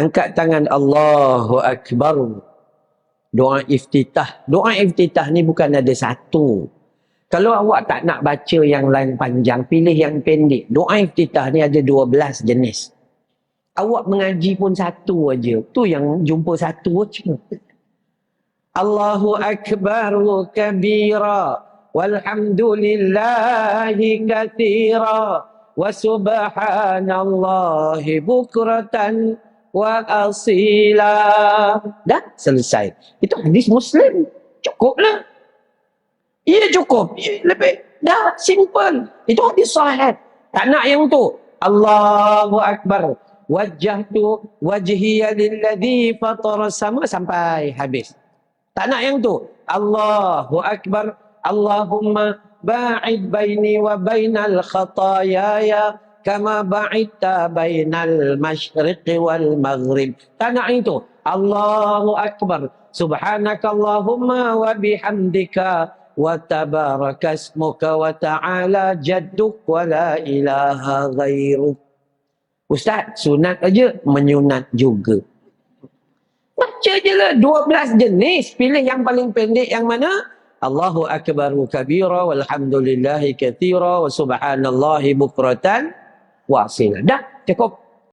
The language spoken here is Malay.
Angkat tangan Allahu Akbar. Doa iftitah. Doa iftitah ni bukan ada satu. Kalau awak tak nak baca yang lain panjang, pilih yang pendek. Doa iftitah ni ada 12 jenis. Awak mengaji pun satu aja. Tu yang jumpa satu aja. Allahu Akbar kabira. Walhamdulillahi kathira. Wa subhanallahi bukratan wa asila. Dah selesai. Itu hadis Muslim. Cukuplah. Ia cukup. Ia lebih. Dah simple. Itu hadis sahih. Tak nak yang tu. Allahu Akbar. Wajjahtu wajhiya lilladhi fatara sama sampai habis. Tak nak yang tu. Allahu Akbar. Allahumma ba'id baini wa bainal khatayaya kama ba'idta bainal masyriqi wal maghrib. Tak nak itu. Allahu Akbar. Subhanakallahumma wa bihamdika wa tabarakasmuka wa ta'ala jadduk wa la ilaha ghairuk. Ustaz, sunat aja, menyunat juga. Baca je lah 12 jenis. Pilih yang paling pendek yang mana? Allahu akbaru kabira walhamdulillahi kathira wa subhanallahi bukratan wasila. Dah, cukup.